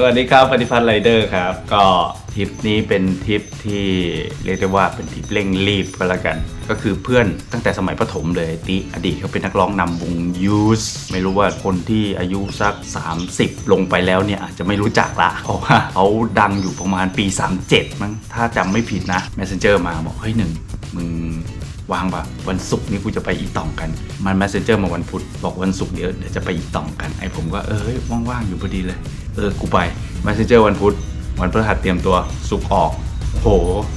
สวัสดีครับปฏิพัฒน์ไรเดอร์ครับ ก็ทริปนี้เป็นทริปที่เรียกได้ว่าเป็นทริปเร่งรีบก็แล้วกัน ก็คือเพื่อนตั้งแต่สมัยประถมเลยติอดีตเขาเป็นนักร้องนำวงยูสไม่รู้ว่าคนที่อายุสัก 30 ลงไปแล้วเนี่ยอาจจะไม่รู้จักละเพราะว่าเขาดังอยู่ประมาณปี 37 มั้งถ้าจำไม่ผิดนะ Messenger มาบอกเฮ้ยหนึ่งมึงวางปะวันศุกร์นี้กูจะไปอีตองกัน มัน messenger มาวันพุธบอกวันศุกร์เดี๋ยวเดี๋ยวจะไปอีตองกัน ไอ้ผมก็เอ้ยว่างๆอยู่พอดีเลย เออกูไป messenger วันพุธวันพฤหัสเตรียมตัวศุกออก โห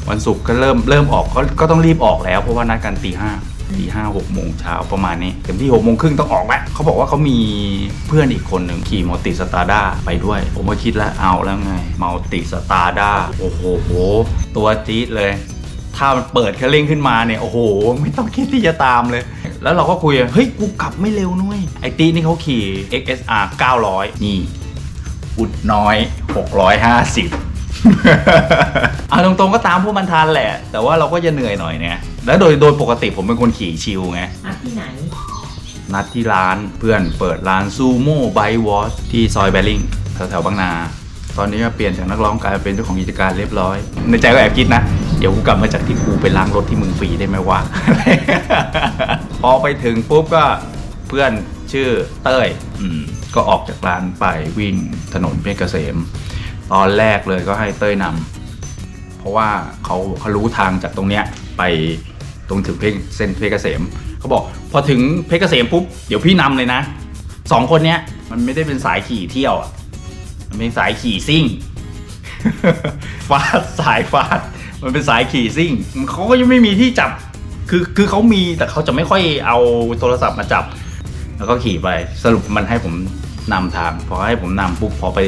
วันศุกร์ก็เริ่มเริ่มออกก็ก็ต้องรีบออกแล้วเพราะว่านัดกันตีห้าตีห้าหกโมงเช้าประมาณนี้เต็มที่หกโมงครึ่งต้องออกแล้วเขาบอกว่าเขามีเพื่อนอีกคนหนึ่งขี่มัลติสตาร์ด้าไปด้วย ผมก็คิดแล้วเอาแล้วไงมัลติสตาร์ด้าโอ้โหตัวจี๊ดเลย ถ้ามันเปิดคันเร่งขึ้นมาเนี่ย โอ้โห ไม่ต้องคิดที่จะตามเลย แล้วเราก็คุยเฮ้ยกูกลับไม่เร็วนุ้ยไอตีนี่เขาขี่ XSR 900 นี่ อุดน้อย 650 เอาตรงๆก็ตามพวกมันทันแหละ แต่ว่าเราก็จะเหนื่อยหน่อยเนี่ย แล้วโดยโดยปกติผมเป็นคนขี่ชิลไง นัดที่ไหน นัดที่ร้านเพื่อนเปิดร้านซูโม่ไบวอชที่ซอยแบริ่งแถวๆบางนา ตอนนี้ก็เปลี่ยนจากนักร้องกลายเป็นเจ้าของกิจการเรียบร้อย ในใจก็แอบคิดนะ เดี๋ยวกูกลับมาจากที่กูไปล้างรถที่มึงฟรีได้ไหมวะ พอไปถึงปุ๊บก็เพื่อนชื่อเต้ย อืม ก็ออกจากร้านไปวิ่งถนนเพชรเกษม ตอนแรกเลยก็ให้เต้ยนำเพราะว่าเขาเขารู้ทางจากตรงเนี้ยไปตรงถึงเพชรเส้นเพชรเกษมเขาบอกพอถึงเพชรเกษมปุ๊บเดี๋ยวพี่นำเลยนะสองคนเนี้ยมันไม่ได้เป็นสายขี่เที่ยวอะมันเป็นสายขี่ซิ่งฟาดสายฟาดมันเป็นสายขี่ซิ่งเขาก็ยังไม่มีที่จับคือคือเขามีแต่เขาจะไม่ค่อยเอาโทรศัพท์มาจับ แล้วก็ขี่ไปสรุปมันให้ผม นำทางพอให้ผมนำปุ๊บพอไป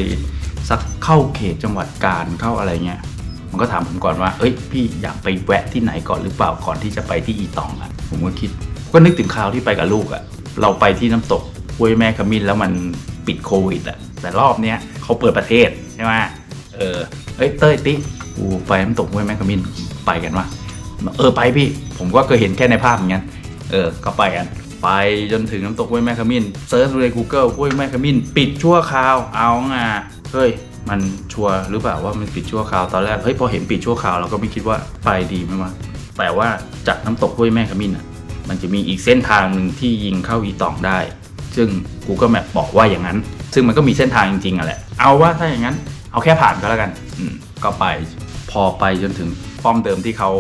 สักเข้าเขตจังหวัดกาญเข้าอะไรเงี้ยมันก็ถามผมก่อนว่า เอ้ย พี่อยากไปแวะที่ไหนก่อนหรือเปล่าก่อนที่จะไปที่อีตองอะผมก็คิดก็นึกถึงคราวที่ไปกับลูกอะเราไปที่น้ำตกห้วยแม่ขมิ้นแล้วมันปิดโควิดอะแต่รอบเนี้ยเขาเปิดประเทศใช่ไหมเออเอ้ยเต้ยติกกูไปน้ำตกห้วยแม่ขมิ้นไปกันวะเออไปพี่ ผมก็เคยเห็นแค่ในภาพเหมือนกันเออก็ไปกัน ไปจนถึงน้ำตกห้วยแม่ขมิ้นเซิร์ชดูใน Google ห้วยแม่ขมิ้น ปิดชั่วคราวเอาไงเฮ้ยมันชัวร์หรือเปล่าว่ามันปิดชั่วคราวตอนแรกเฮ้ยพอเห็นปิดชั่วคราวเราก็ไม่คิดว่าไปดีไหมวะแต่ว่าจากน้ำตกห้วยแม่ขมิ้นอะมันจะมีอีกเส้นทางหนึ่งที่ยิงเข้าอีตองได้ ซึ่ง Google Map บอกว่าอย่างนั้น ซึ่งมันก็มีเส้นทางจริงๆอะแหละ เอาว่าถ้าอย่างนั้น เอาแค่ผ่านก็แล้วกัน อืมก็ไปพอไปจนถึงป้อมเดิมที่เขา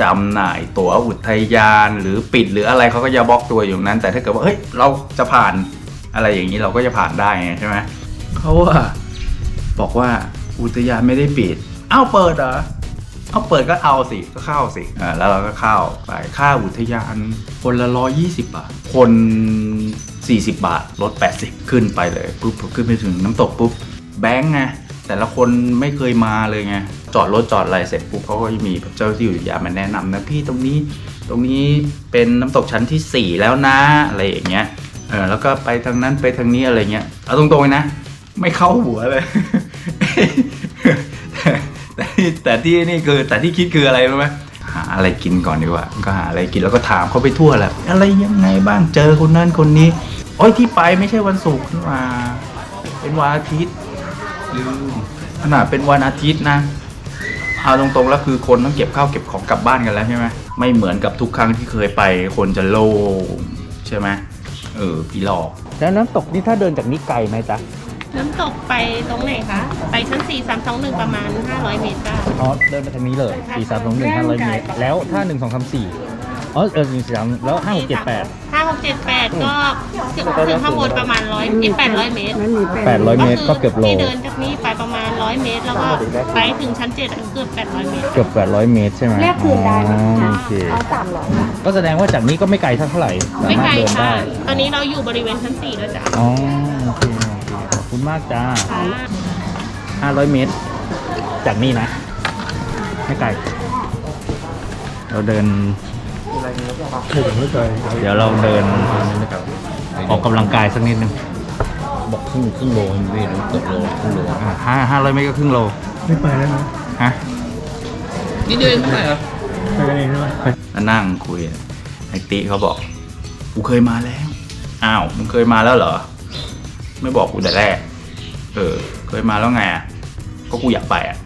จำหน่ายตั๋วอุทยานหรือปิดหรืออะไรเขาก็จะบล็อกตัวอยู่นั้น แต่ถ้าเกิดว่าเฮ้ยเราจะผ่านอะไรอย่างนี้เราก็จะผ่านได้ไงใช่ไหมเขาว่าบอกว่าอุทยานไม่ได้ปิดอ้าวเปิดเหรอเอาเปิดก็เอาสิก็เข้าสิอ่าแล้วเราก็เข้าไปค่าอุทยานคนละร้อยยี่สิบบาท คน 40 บาทลด 80 ขึ้นไปเลยปุ๊บขึ้นไปถึงน้ำตกปุ๊บแบงค์ไงแต่ละคนไม่เคยมาเลยไง จอดรถจอดอะไรเสร็จปุ๊บเขาก็จะมีเจ้าที่อยู่ยามาแนะนำนะพี่ตรงนี้ตรงนี้เป็นน้ำตกชั้นที่ 4 แล้วนะอะไรอย่างเงี้ยเออแล้วก็ไปทางนั้นไปทางนี้อะไรเงี้ยเอาตรงๆนะไม่เข้าหัวเลย แต่แต่ที่นี่คือแต่ที่คิดคืออะไรรู้ไหมหาอะไรกินก่อนดีกว่า ก็หาอะไรกินแล้วก็ถามเขาไปทั่วแหละอะไรยังไงบ้างเจอคนนั้นคนนี้โอ้ยที่ไปไม่ใช่วันศุกร์นี่หว่าเป็นวันอาทิตย์ลืมขนาดเป็นวันอาทิตย์นะ เอาตรงๆแล้วคือคนต้องเก็บข้าวเก็บของกลับบ้านกันแล้วใช่ไหมไม่เหมือนกับทุกครั้งที่เคยไปคนจะโล่งใช่ไหมเออพี่หลอก แล้วน้ำตกนี่ถ้าเดินจากนี้ไกลไหมจ๊ะน้ำตกไปตรงไหนคะ ไปชั้น 4 3 2 1 ประมาณ 500 เมตรจ้าอ๋อเดินไปทางนี้เลยสี่สามสองหนึ่งห้าร้อยเมตร แล้วถ้าหนึ่งส องสามสี่อ๋อเออหนึ่งสามแล้วห้าหกเจ็ดแปด5 6 7 8ก็ถึงถึงข้างบนประมาณ100อีก800เมตรแปดร้อยเมตรก็เกือบโล ที่เดินจากนี้ไปประมาณ100เมตร แล้วก็ไปถึงชั้น7เกือบ800เมตร เกือบแปดร้อยเมตรใช่ไหมแลกคืนได้ไหมอ๋อโอเคเอาสามร้อยค่ะก็แสดงว่าจากนี้ก็ไม่ไกลเท่าไหร่สาไม่มารไกถลเดินค่ะได้ตอนนี้เราอยู่บริเวณชั้น4แล้วจ้ะอ๋อโอเคโอเคขอบคุณมากจ้าค่ะห้าร้อยเมตร จากนี่นะ ไม่ไกล เราเดิน เดี๋ยวเราเดินออกกำลังกายสักนิดนึงบอกครึ่งครึ่งโลนี่นะเกือบโลครึ่งโลอ่าห้าห้าร้อยเมตรก็ครึ่งโลไม่ไปแล้วนะฮะนี่เดินเท่าไหร่ครับไปกันเองใช่ไหมแล้วนั่งคุยไอติเขาบอกกูเคยมาแล้ว อ้าวมึงเคยมาแล้วเหรอ ไม่บอกกูแต่แรก เออ เคยมาแล้วไงอะก็กูอยากไปอะ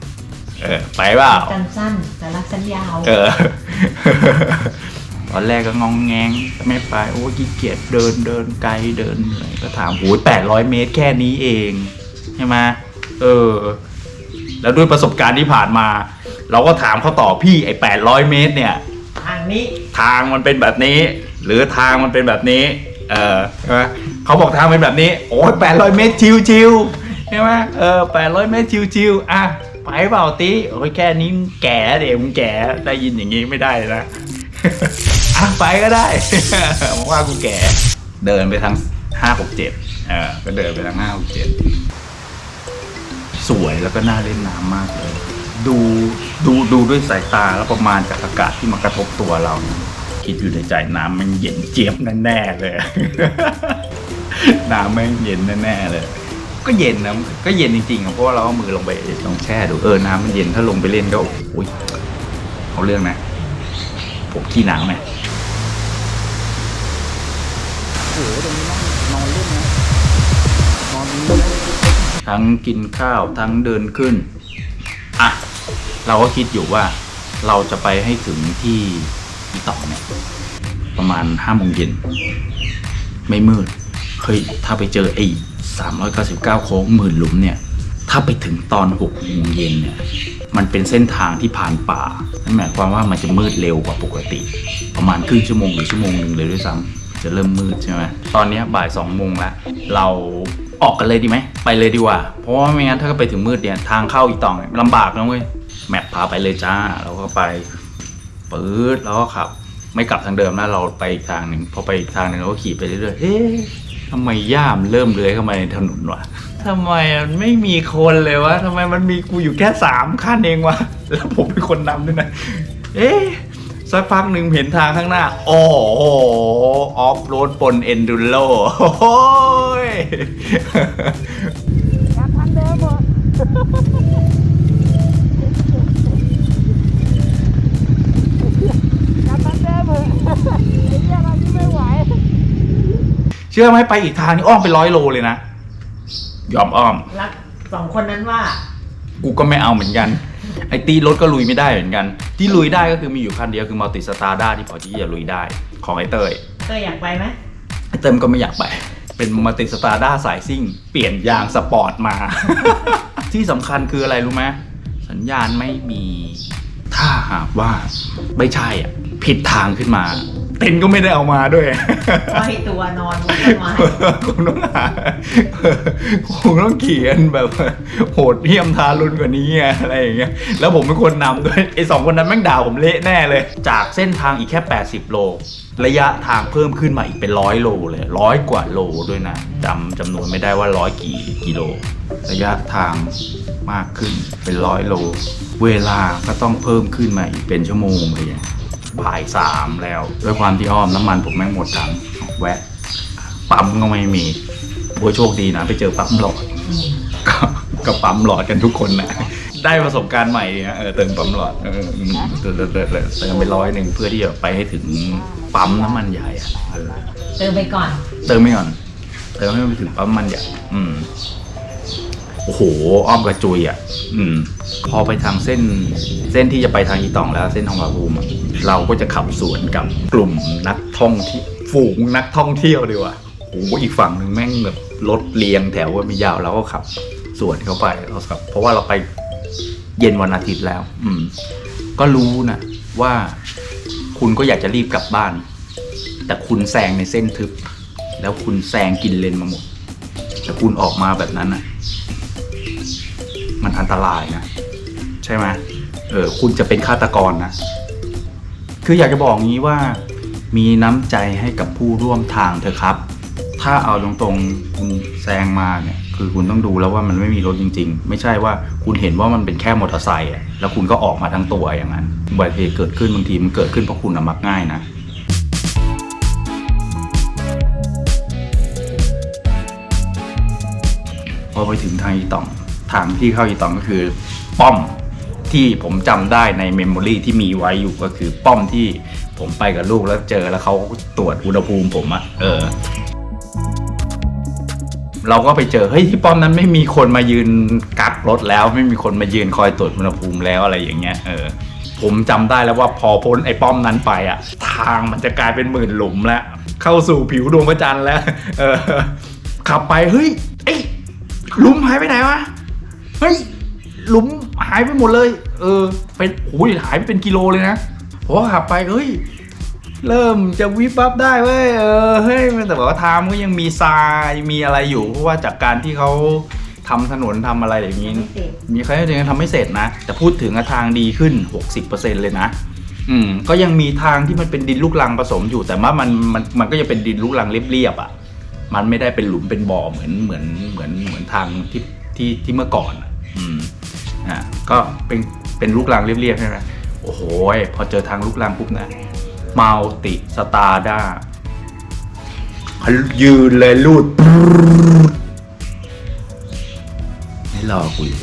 เออ ไปเปล่ากันสั้นแต่รักสัญญาว เออ ตอนแรกก็งองแงงไม่ไปโอ้ยขี้เกียจเดินเดินไกลเดินเหนื่อยก็ถามโอ้ยแปดร้อยเมตรแค่นี้เองใช่ไหมเออ แล้วด้วยประสบการณ์ที่ผ่านมา เราก็ถามเขาต่อพี่ไอ้แปดร้อยเมตร เนี่ย ทางนี้ทางมันเป็นแบบนี้ หรือทางมันเป็นแบบนี้ เออใช่ไหมเขาบอกทางเป็นแบบนี้ โอ้ยแปดร้อยเมตรชิวๆใช่ไหมเออแปดร้อยเมตรชิวๆอะไปเปล่าตีโอ้ยแค่นี้มึงแก่เดี๋ยวมึงแก่ได้ยินอย่างนี้ไม่ได้นะ อะไปก็ได้ ผมว่ากูแก่ เดินไปทางห้าหกเจ็ดเออก็เดินไปทางห้าหกเจ็ดสวยแล้วก็น่าเล่นน้ำมากเลย ดูดูดูด้วยสายตาแล้วประมาณจากอากาศที่มากระทบตัวเรา คิดอยู่ในใจน้ำมันเย็นเจี๊ยบแน่ๆเลย น้ำแม่งเย็นแน่ๆเลย ก็เย็นนะก็เย็นจริงๆเพราะว่าเราเอามือลงไปลองแช่ดูเออน้ำมันเย็นถ้าลงไปเล่นก็โอ้ยเอาเรื่องนะ ผมขี้หนาวไหม โอ้โหตรงนี้นั่งนอนเล่นนะนอนตรงนี้นะทั้งกินข้าวทั้งเดินขึ้นอะเราก็คิดอยู่ว่าเราจะไปให้ถึงที่อีตอเนี่ยประมาณห้าโมงเย็นไม่มืดเฮ้ยถ้าไปเจอไอ้สามร้อยเก้าสิบเก้าโค้งหมื่นหลุมเนี่ย ถ้าไปถึงตอนหกโมงเย็นเนี่ย มันเป็นเส้นทางที่ผ่านป่านั่นหมายความว่ามันจะมืดเร็วกว่าปกติ ประมาณครึ่งชั่วโมงหรือชั่วโมงหนึ่งเลยด้วยซ้ำ จะเริ่มมืดใช่ไหมตอนนี้บ่ายสองโมงแล้ว เราออกกันเลยดีไหม ไปเลยดีกว่า เพราะว่าไม่งั้นถ้าก็ไปถึงมืดเนี่ยทางเข้าอีตองเนี่ยลำบากนะเว้ย แมปพาไปเลยจ้า เราก็ไปปื๊ดแล้วก็ขับ ไม่กลับทางเดิมนะเราไปอีกทางหนึ่งพอไปอีกทางหนึ่งเราก็ขี่ไปเรื่อยๆเอ๊ะทำไมย่ามเริ่มเลื้อยเข้ามาในถนนวะทำไมมันไม่มีคนเลยวะทำไมมันมีกูอยู่แค่สามคันเองวะ แล้วผมเป็นคนนำด้วยนะ เอ๊ะ สักพักหนึ่งเห็นทางข้างหน้า โอ้โหออฟโรดปนเอนดูโรโอ้ยเชื่อไหมไปอีกทางนี่อ้อมไปร้อยโลเลยนะ ยอมอ้อม รักสองคนนั้นว่า กูก็ไม่เอาเหมือนกัน ไอ้ตีรถก็ลุยไม่ได้เหมือนกัน ที่ลุยได้ก็คือมีอยู่คันเดียวคือมัลติสตาร์ด้าที่พอที่จะลุยได้ของไอ้เต้ยเตยอยากไปไหมไอ้เต้ยมันก็ไม่อยากไป เป็นมัลติสตาร์ด้าสายซิ่ง เปลี่ยนยางสปอร์ตมา ที่สำคัญคืออะไรรู้ไหมสัญญาณไม่มีถ้าหากว่าไม่ใช่อะผิดทางขึ้นมา เต็นท์ก็ไม่ได้เอามาด้วยก็ให้ตัวนอนบนต้นไม้คงต้องหาคงต้องเขียนแบบโหดเหี้ยมทารุณกว่านี้ไงอะไรอย่างเงี้ยแล้วผมเป็นคนนำด้วยไอ้สองคนนั้นแม่งด่าผมเละแน่เลย จากเส้นทางอีกแค่ 80 โล ระยะทางเพิ่มขึ้นมาอีกเป็นร้อยโลเลยร้อยกว่าโลด้วยนะจำจำนวนไม่ได้ว่าร้อยกี่กิโล ระยะทางมากขึ้นเป็นร้อยโล เวลาก็ต้องเพิ่มขึ้นมาอีกเป็นชั่วโมงเลยอะ บ่ายสามแล้ว ด้วยความที่อ้อมน้ำมันผมแม่งหมดถังแวะ ปั๊มก็ไม่มีโอ้ยโชคดีนะไปเจอปั๊มหลอดก็ก็ปั๊มหลอดกันทุกคนนะได้ประสบการณ์ใหม่ดีนะเออเติมปั๊มหลอดเอออืมเติมเติมเติมเติมเติมไปร้อยหนึ่งเพื่อที่จะไปให้ถึงปั๊มน้ำมันใหญ่อะเออเติมไปก่อน เติมไม่ก่อนเติมให้มันไปถึงปั๊มมันใหญ่อืม โอ้โหอ้อมกระจุยอะ อืม พอไปทางเส้น เส้นที่จะไปทางอีตองแล้วเส้นทองผาภูมิอะเราก็จะขับสวนกับกลุ่มนักท่องที่ฝูงนักท่องเที่ยวดีกว่าโอ้โหอีกฝั่งหนึ่งแม่งแบบรถเรียงแถวว่าไม่ยาวเราก็ขับสวนเข้าไปเราขับ เพราะว่าเราไปเย็นวันอาทิตย์แล้ว อืม ก็รู้นะว่าคุณก็อยากจะรีบกลับบ้าน แต่คุณแซงในเส้นทึบ แล้วคุณแซงกินเลนมาหมดแต่คุณออกมาแบบนั้นอะ มันอันตรายนะ ใช่ไหมเออคุณจะเป็นฆาตกรนะ คืออยากจะบอกงี้ว่า มีน้ำใจให้กับผู้ร่วมทางเถอะครับ ถ้าเอาตรงๆคุณแซงมาเนี่ย คือคุณต้องดูแล้วว่ามันไม่มีรถจริง ๆ ไม่ใช่ว่าคุณเห็นว่ามันเป็นแค่มอเตอร์ไซค์อะแล้วคุณก็ออกมาทั้งตัวอย่างนั้นอุบัติเหตุเกิดขึ้นบางทีมันเกิดขึ้นเพราะคุณอะมักง่ายนะพอไปถึงทางอีต่อง ทางที่เข้าอีตองก็คือป้อมที่ผมจำได้ในเมมโมรีที่มีไว้อยู่ก็คือป้อมที่ผมไปกับลูกแล้วเจอแล้วเขาตรวจอุณหภูมิผมอะเออ เราก็ไปเจอเฮ้ยที่ป้อมนั้นไม่มีคนมายืนกักรถแล้ว ไม่มีคนมายืนคอยตรวจอุณหภูมิแล้วอะไรอย่างเงี้ยเออผมจำได้แล้วว่าพอพ้นไอ้ป้อมนั้นไปอะทางมันจะกลายเป็นหมื่นหลุมแล้ว เข้าสู่ผิวดวงพระจันทร์แล้ว เออขับไปเฮ้ยไอ้หลุมหายไปไหนวะ ฮ้ย หลุมหายไปหมดเลย เออ เป็นโอ้ยหายไปเป็นกิโลเลยนะเพราะว่าขับไปเฮ้ย เริ่มจะวิบวับได้เว้ย เออ เฮ้ย แต่ว่าทางมันก็ยังมีทรายมีอะไรอยู่ เพราะว่าจากการที่เขาทำถนนทำอะไรอย่างนี้ มีใครยังทำไม่เสร็จนะ แต่พูดถึงทางดีขึ้น 60%เลยนะ อืม ก็ยังมีทางที่มันเป็นดินลูกรังผสมอยู่ แต่ว่ามันมันมันก็จะเป็นดินลูกรังเรียบๆอะ มันไม่ได้เป็นหลุมเป็นบ่อเหมือนเหมือนเหมือนเหมือนทางที่ที่ที่เมื่อก่อนอะ อืมอะก็เป็นเป็นลูกรังเรียบๆใช่ไหมโอ้โหพอเจอทางลูกรังปุ๊บนะมัลติสตาร์ด้ายืนเลยลูดไม่รอกูอยู่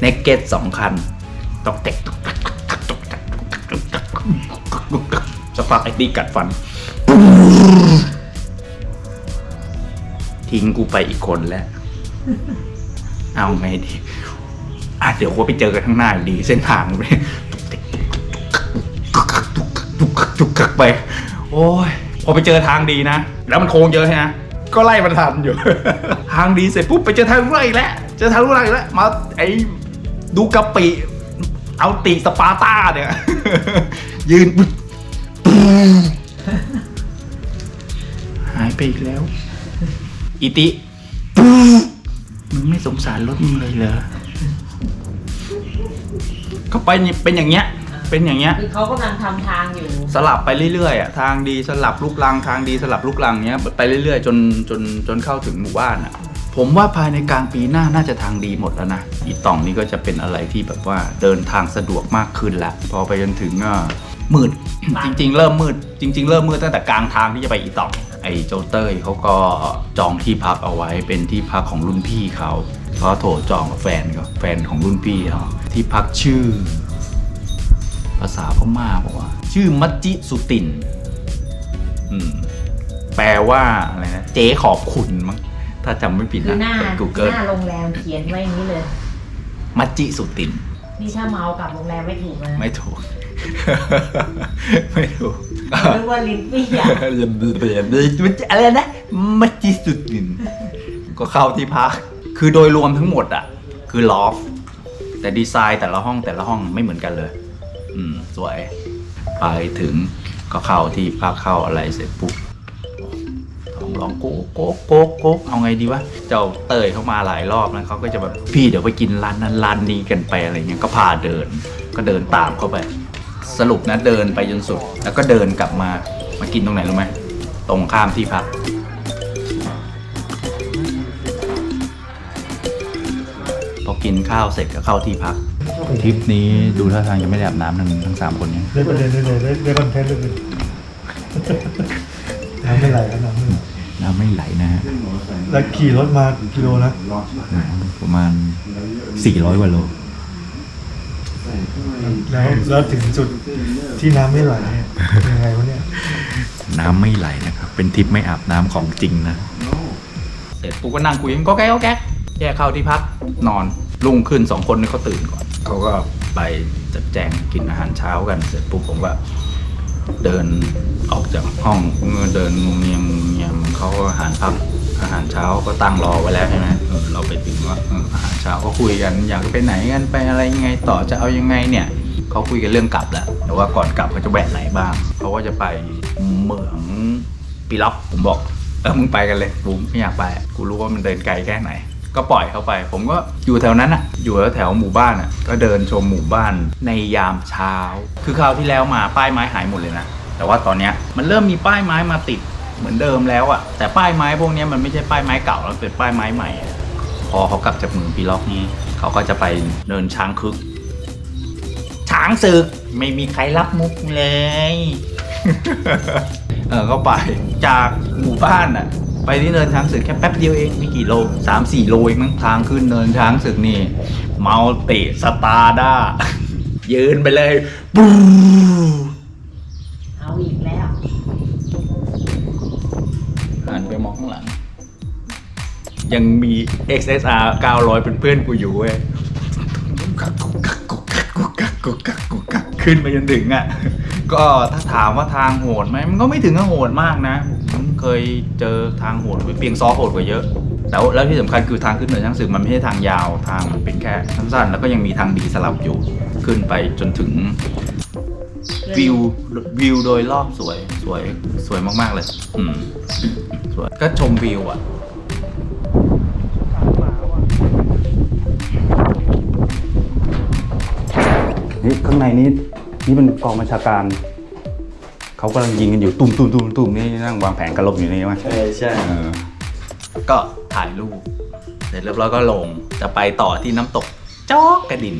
เนกเก็ตสองคันตอกเตกตอกตักตอกตักตอกตักตอกตักตอกตักตอกตักสักพักไอ้ตีกัดฟัน ทิ้งกูไปอีกคนแล้ว เอาไงดีอะเดี๋ยวกูไปเจอกันข้างหน้าอยู่ดี เส้นทางไปจุกกักไป โอ้ย พอไปเจอทางดีนะ แล้วมันโค้งเยอะใช่ไหมก็ไล่มันทันอยู่ ทางดีเสร็จปุ๊บไปเจอทางลูกรังอีกแล้ว เจอทางลูกรังอีกแล้ว มาไอ้ดูกะปิ เอาติสปาร์ต้าเนี่ย ยืนปุ๊บหายไปอีกแล้ว อิติมึงไม่สงสารรถมึงเลยเหรอก็ไปนี่เป็นอย่างเงี้ย เป็นอย่างเงี้ย คือเขากำลังทำทางอยู่ สลับไปเรื่อยๆอะทางดีสลับลูกลังทางดีสลับลูกลังเงี้ยไปเรื่อยๆ จนจนจนเข้าถึงหมู่บ้านอะ ผมว่าภายในกลางปีหน้าน่าจะทางดีหมดแล้วนะอีต่องนี้ก็จะเป็นอะไรที่แบบว่าเดินทางสะดวกมากขึ้นละพอไปจนถึงอะมืด จริง ๆ เริ่มมืด จริง ๆ เริ่มมืดตั้งแต่กลางทางที่จะไปอีต่อง ไอ้โจเต้ยเขาก็จองที่พักเอาไว้เป็นที่พักของรุ่นพี่เขาเขาโทรจองกับแฟนเขาแฟนของรุ่นพี่เขาที่พักชื่อ ภาษาพม่าบอกว่า ชื่อมัจจิสุตินอืมแปลว่าอะไรนะเจ๊ขอบคุณมั้งถ้าจำไม่ผิดคือนะหน้าเปิด Google หน้าโรงแรมเขียนไว้อย่างนี้เลย มัจจิสุติน นี่ถ้าเมากลับโรงแรมไม่ถูกเลยไม่ถูก ไม่ถูกนึกว่าลิ้นเปี้ยอะไรนะมัจจิสุติน ก็เข้าที่พัก คือโดยรวมทั้งหมดอะ คือลอฟ แต่ดีไซน์แต่ละห้องแต่ละห้องไม่เหมือนกันเลย อืม สวย ไปถึงก็เข้าที่พักเข้าอะไรเสร็จปุ๊บท้องร้องโก๊กโก๊กโก๊กโก๊กเอาไงดีวะ เจ้าเตยเข้ามาหลายรอบแล้วเขาก็จะแบบพี่เดี๋ยวไปกินร้านนั้นร้านนี้กันไปอะไรเงี้ย ก็พาเดิน ก็เดินตามเข้าไป สรุปนะเดินไปจนสุด แล้วก็เดินกลับมามากินตรงไหนรู้ไหมตรงข้ามที่พักพอกินข้าวเสร็จก็เข้าที่พักทริปนี้ดูท่าทางยังไม่ได้อาบน้ำทั้งทั้งสามคนเนี่ยได้ประเด็นได้เลยได้ได้คอนเทนต์ได้เลยน้ำไม่ไหลแล้วน้ำไม่ไหลน้ำไม่ไหลนะฮะแล้วขี่รถมากี่กิโลนะประมาณ400กว่าโล แล้วแล้วถึงจุดที่น้ำไม่ไหลเนี่ยยังไงวะเนี่ย น้ำไม่ไหลนะครับ เป็นทริปไม่อาบน้ำของจริงนะ เสร็จปุ๊บก็นั่งคุยกันก็แก๊กก็แก๊กแยกเข้าที่พักนอนรุ่งขึ้นสองคนนี่เขาตื่นก่อนเขาก็ไปจัดแจงกินอาหารเช้ากันเสร็จปุ๊บผมก็เดินออกจากห้องเดินงงเงียงงงเงียงเขาก็อาหารพัก อาหารเช้าก็ตั้งรอไว้แล้วใช่ไหมเออเราไปถึงว่าเอออาหารเช้าก็คุยกัน อยากไปไหนกันไปอะไรยังไงต่อจะเอายังไงเนี่ยเขาคุยกันเรื่องกลับแหละแต่ว่าก่อนกลับเขาจะแวะไหนบ้างเขาก็จะไปเหมืองปีล็อกผมบอกเออมึงไปกันเลยกูไม่อยากไป กูรู้ว่ามันเดินไกลแค่ไหน ก็ปล่อยเขาไป ผมก็อยู่แถวนั้นอะอยู่แถวหมู่บ้านอะก็เดินชมหมู่บ้านในยามเช้า คือคราวที่แล้วมาป้ายไม้หายหมดเลยนะแต่ว่าตอนเนี้ยมันเริ่มมีป้ายไม้มาติด เหมือนเดิมแล้วอะ แต่ป้ายไม้พวกนี้มันไม่ใช่ป้ายไม้เก่าแล้วเป็นป้ายไม้ใหม่ พอเขากลับจากเมืองปีล็อกนี้เขาก็จะไปเดินช้างคึก ช้างศึกไม่มีใครรับมุกเลยเออก็ไปจากหมู่บ้านอะ ไปที่เนินช้างศึกแค่แป๊บเดียวเองไม่กี่โลสามสี่โลเองมั้งทางขึ้นเนินช้างศึกนี่ เมาเติสตาร์ด้ายืนไปเลยบู ยังมี XSR 900 เป็นเพื่อนกูอยู่เว้ยกุกกักกุกกักกุกกักกุกกักกุกกักขึ้นไปจนถึงอะ ก็ถ้าถามว่าทางโหดไหมมันก็ไม่ถึงกับโหดมากนะ ผมเคยเจอทางโหดเปียงซอโหดกว่าเยอะ แล้วแล้วที่สำคัญคือทางขึ้นเหนือช่างศึกมันไม่ใช่ทางยาวทางมันเป็นแค่สั้นๆแล้วก็ยังมีทางดีสลับอยู่ ขึ้นไปจนถึงวิววิวโดยรอบสวยสวยสวยมากๆเลย อืมสวยก็ชมวิวอะ ข้างในนี้นี่เป็นกองบัญชาการเขากำลังยิงกันอยู่ตุ่มตุ่มตุ่มตุ่มนี่นั่งวางแผนกันลบอยู่นี่มั้ยใช่ใช่เออก็ถ่ายรูปเสร็จเรียบร้อยก็ลงจะไปต่อที่น้ำตกจอกกระดิน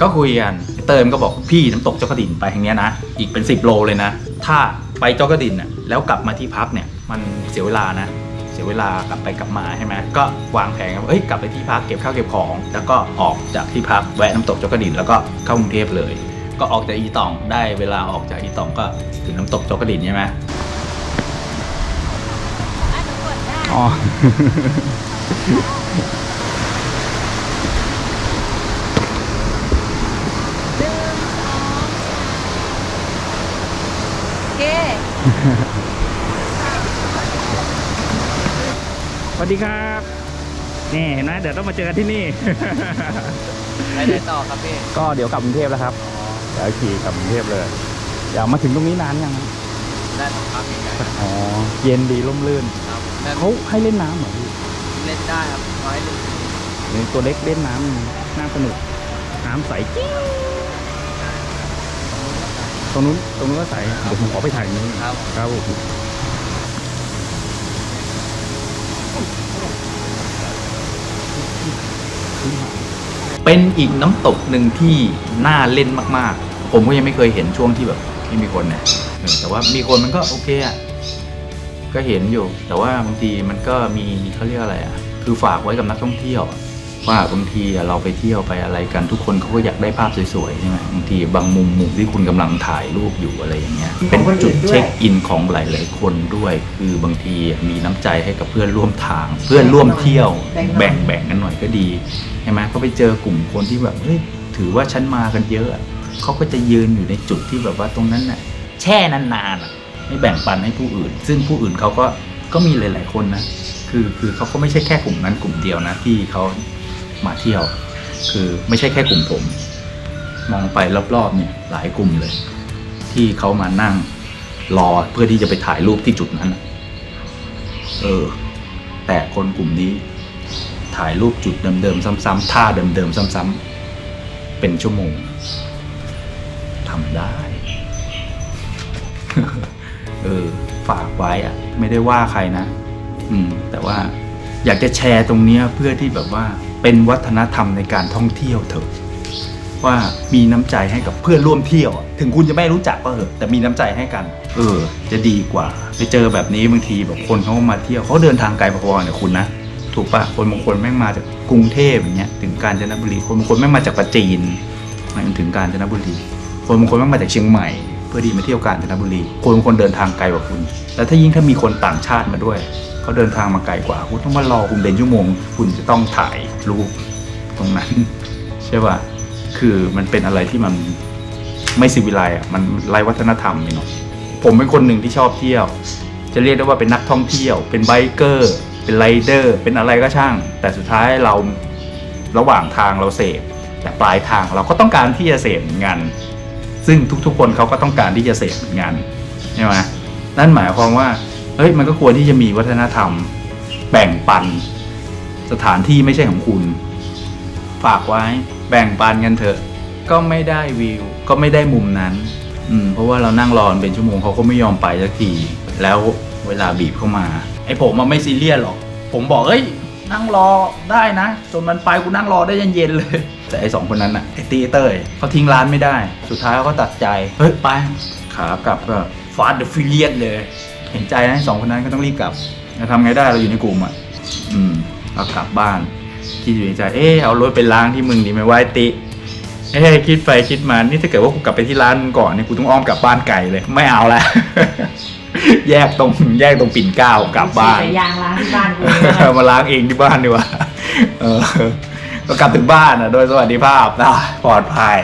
ก็คุยกันเติมก็บอกพี่น้ำตกจอกกระดินไปทางเนี้ยนะอีกเป็น 10 โลเลยนะ ถ้าไปจอกกระดินน่ะแล้วกลับมาที่พักเนี่ยมันเสียเวลานะเสียเวลากลับไปกลับมาใช่ไหมก็วางแผนกันว่าเอ้ยกลับไปที่พักเก็บข้าวเก็บของ แล้วก็ออกจากที่พักแวะน้ำตกจอกกระดินแล้วก็เข้ากรุงเทพเลย ก็ออกจากอีตองได้เวลาออกจากอีตองก็ถึงน้ำตกจอกกระดินใช่ไหมอ๋อ สวัสดีครับ นี่เห็นไหมเดี๋ยวต้องมาเจอกันที่นี่ ไปไหนต่อครับพี่ ก็เดี๋ยวกลับกรุงเทพแล้วครับเดี๋ยวขี่กลับกรุงเทพเลยเดี๋ยวมาถึงตรงนี้นานยังครับได้สักพักยังไงอ๋อเย็นดีร่มรื่นครับแต่เขาให้เล่นน้ำเหรอพี่เล่นได้ครับน้อยเล่นเดี๋ยวตัวเล็กเล่นน้ำน่าสนุกน้ำใสจิ๊วตรงนู้นตรงนู้นก็ใสเดี๋ยวผมขอไปถ่ายตรงนี้ครับครับผม เป็นอีกน้ำตกหนึ่งที่น่าเล่นมากๆ ผมก็ยังไม่เคยเห็นช่วงที่แบบไม่มีคนนะแต่ว่ามีคนมันก็โอเคอะก็เห็นอยู่ แต่ว่าบางทีมันก็มีเขาเรียกอะไรอะคือฝากไว้กับนักท่องเที่ยว ว่าบางทีอะเราไปเที่ยวไปอะไรกันทุกคนเขาก็อยากได้ภาพสวยๆใช่ไหมบางทีบางมุมมุมที่คุณกำลังถ่ายรูปอยู่อะไรอย่างเงี้ยเป็นจุดเช็คอินของหลาย ๆ คนด้วย คือบางทีมีน้ำใจให้กับเพื่อนร่วมทาง เพื่อนร่วมเที่ยวแบ่งแบ่งกันหน่อยก็ดีใช่ไหมเขาไปเจอกลุ่มคนที่แบบเฮ้ยถือว่าฉันมากันเยอะอะเขาก็จะยืนอยู่ในจุดที่แบบว่าตรงนั้นน่ะแช่นานๆอะไม่แบ่งปันให้ผู้อื่น ซึ่งผู้อื่นเขาก็ก็มีหลาย ๆ คนนะคือคือเขาก็ไม่ใช่แค่กลุ่มนั้นกลุ่มเดียวนะที่เขา มาเที่ยว คือไม่ใช่แค่กลุ่มผม มองไปรอบๆเนี่ยหลายกลุ่มเลย ที่เขามานั่งรอเพื่อที่จะไปถ่ายรูปที่จุดนั้น เออ แต่คนกลุ่มนี้ ถ่ายรูปจุดเดิมๆซ้ำๆท่าเดิมๆซ้ำๆเป็นชั่วโมงทำได้ เออ ฝากไว้อะไม่ได้ว่าใครนะ อืม แต่ว่าอยากจะแชร์ตรงนี้เพื่อที่แบบว่า เป็นวัฒนธรรมในการท่องเที่ยวเถอะ ว่ามีน้ำใจให้กับเพื่อนร่วมเที่ยว ถึงคุณจะไม่รู้จักก็เถอะแต่มีน้ำใจให้กัน เออ จะดีกว่าไปเจอแบบนี้บางทีแบบคนเขามาเที่ยวเขาเดินทางไกลพอๆเนี่ยคุณนะถูกปะคนบางคนแม่งมาจากกรุงเทพอย่างเงี้ยถึงกาญจนบุรีคนบางคนแม่งมาจากประจีนมาถึงกาญจนบุรีคนบางคนแม่งมาจากเชียงใหม่เพื่อที่มาเที่ยวกาญจนบุรี คนบางคนเดินทางไกลกว่าคุณ แล้วถ้ายิ่งถ้ามีคนต่างชาติมาด้วย เขาเดินทางมาไกลกว่า คุณต้องมารอคุณเป็นชั่วโมง คุณจะต้องถ่าย รูปตรงนั้น ใช่ป่ะคือมันเป็นอะไรที่มันไม่สิวิไลอะมันไร้วัฒนธรรมไปหน่อยผมเป็นคนหนึ่งที่ชอบเที่ยว จะเรียกได้ว่าเป็นนักท่องเที่ยว เป็นไบเกอร์ เป็นไรเดอร์ เป็นอะไรก็ช่าง แต่สุดท้ายเราระหว่างทางเราเสพแต่ปลายทางเราก็ต้องการที่จะเสพเหมือนกัน ซึ่งทุกๆคนเขาก็ต้องการที่จะเสพเหมือนกันใช่ไหมนั่นหมายความว่าเฮ้ยมันก็ควรที่จะมีวัฒนธรรม แบ่งปัน สถานที่ไม่ใช่ของคุณ ฝากไว้แบ่งปันกันเถอะ ก็ไม่ได้วิว ก็ไม่ได้มุมนั้น อืม เพราะว่าเรานั่งรอเป็นชั่วโมงเขาก็ไม่ยอมไปสักที แล้วเวลาบีบเข้ามา ไอ้ผมมันไม่ซีเรียสหรอก ผมบอกเอ้ย นั่งรอได้นะ จนมันไปกูนั่งรอได้เย็นๆเลย แต่ไอ้สองคนนั้นน่ะไอ้ตีเต้ยเขาทิ้งร้านไม่ได้ สุดท้ายเขาก็ตัดใจ เฮ้ยไปขากลับก็ฟาดเดอะฟิเลียนเลย เห็นใจนะสองคนนั้นก็ต้องรีบกลับจะทำไงได้เราอยู่ในกลุ่มอะ อืม เรากลับบ้าน คิดอยู่ในใจเออเอารถไปล้างที่มึงดีไหมวะไอ้ติเอ้ยคิดไปคิดมานี่ถ้าเกิดว่ากูกลับไปที่ร้านมึงก่อนเนี่ยกูต้องอ้อมกลับบ้านไกลเลย ไม่เอาละแยกตรงแยกตรงปิ่นเกล้ากลับบ้านฉีดแต่ยางล้างที่บ้านกูเลยมาล้างเองที่บ้านดีกว่าเออก็กลับถึงบ้านอะ โดยสวัสดิภาพนะปลอดภัย